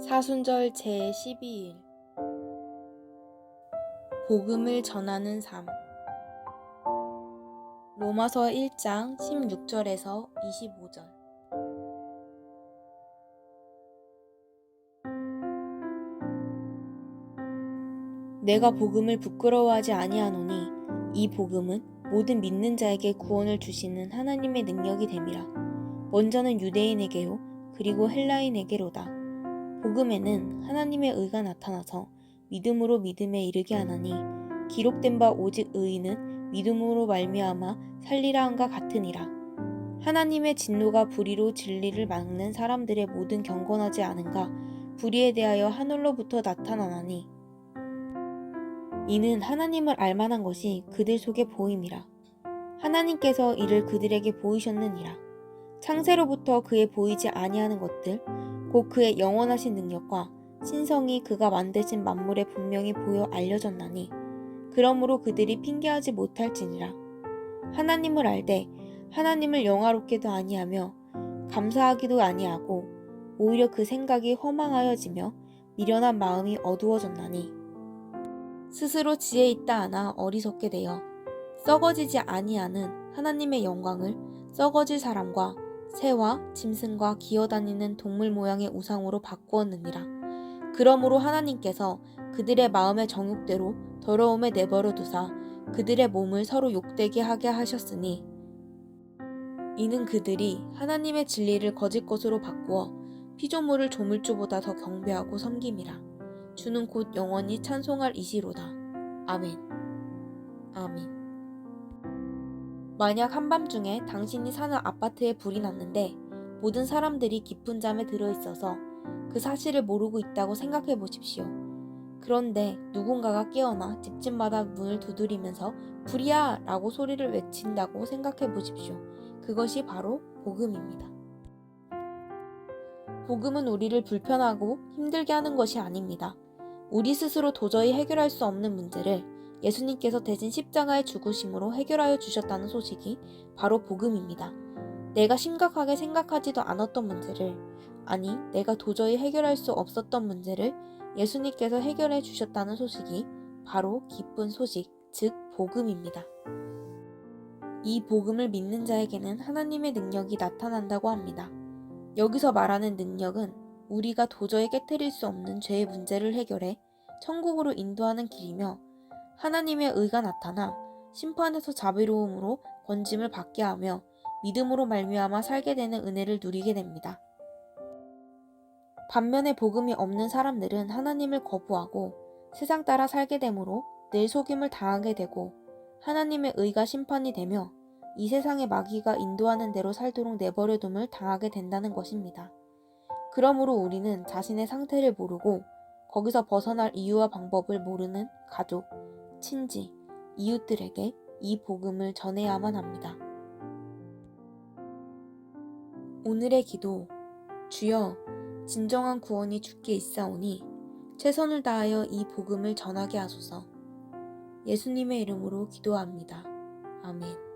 사순절 제12일. 복음을 전하는 삶. 로마서 1장 16절에서 25절. 내가 복음을 부끄러워하지 아니하노니 이 복음은 모든 믿는 자에게 구원을 주시는 하나님의 능력이 됨이라. 먼저는 유대인에게요 그리고 헬라인에게로다 복음에는 하나님의 의가 나타나서 믿음으로 믿음에 이르게 하나니 기록된 바 오직 의인은 믿음으로 말미암아 살리라 함과 같으니라. 하나님의 진노가 불의로 진리를 막는 사람들의 모든 경건하지 않은가 불의에 대하여 하늘로부터 나타나나니 이는 하나님을 알만한 것이 그들 속에 보임이라. 하나님께서 이를 그들에게 보이셨느니라. 창세로부터 그의 보이지 아니하는 것들 곧 그의 영원하신 능력과 신성이 그가 만드신 만물에 분명히 보여 알려졌나니 그러므로 그들이 핑계하지 못할지니라. 하나님을 알되 하나님을 영화롭게도 아니하며 감사하기도 아니하고 오히려 그 생각이 허망하여지며 미련한 마음이 어두워졌나니. 스스로 지혜 있다 하나 어리석게 되어 썩어지지 아니하는 하나님의 영광을 썩어질 사람과 새와 짐승과 기어다니는 동물 모양의 우상으로 바꾸었느니라. 그러므로 하나님께서 그들의 마음의 정욕대로 더러움에 내버려 두사 그들의 몸을 서로 욕되게 하게 하셨으니 이는 그들이 하나님의 진리를 거짓 것으로 바꾸어 피조물을 조물주보다 더 경배하고 섬김이라. 주는 곧 영원히 찬송할 이시로다. 아멘. 아멘. 만약 한밤중에 당신이 사는 아파트에 불이 났는데 모든 사람들이 깊은 잠에 들어 있어서 그 사실을 모르고 있다고 생각해 보십시오. 그런데 누군가가 깨어나 집집마다 문을 두드리면서 불이야! 라고 소리를 외친다고 생각해 보십시오. 그것이 바로 복음입니다. 복음은 우리를 불편하고 힘들게 하는 것이 아닙니다. 우리 스스로 도저히 해결할 수 없는 문제를 예수님께서 대신 십자가의 죽으심으로 해결하여 주셨다는 소식이 바로 복음입니다. 내가 심각하게 생각하지도 않았던 문제를, 아니, 내가 도저히 해결할 수 없었던 문제를 예수님께서 해결해 주셨다는 소식이 바로 기쁜 소식, 즉, 복음입니다. 이 복음을 믿는 자에게는 하나님의 능력이 나타난다고 합니다. 여기서 말하는 능력은 우리가 도저히 깨뜨릴 수 없는 죄의 문제를 해결해 천국으로 인도하는 길이며 하나님의 의가 나타나 심판에서 자비로움으로 권짐을 받게 하며 믿음으로 말미암아 살게 되는 은혜를 누리게 됩니다. 반면에 복음이 없는 사람들은 하나님을 거부하고 세상 따라 살게 되므로 늘 속임을 당하게 되고 하나님의 의가 심판이 되며 이 세상의 마귀가 인도하는 대로 살도록 내버려둠을 당하게 된다는 것입니다. 그러므로 우리는 자신의 상태를 모르고 거기서 벗어날 이유와 방법을 모르는 가족, 친지, 이웃들에게 이 복음을 전해야만 합니다. 오늘의 기도 주여 진정한 구원이 주께 있사오니 최선을 다하여 이 복음을 전하게 하소서. 예수님의 이름으로 기도합니다. 아멘.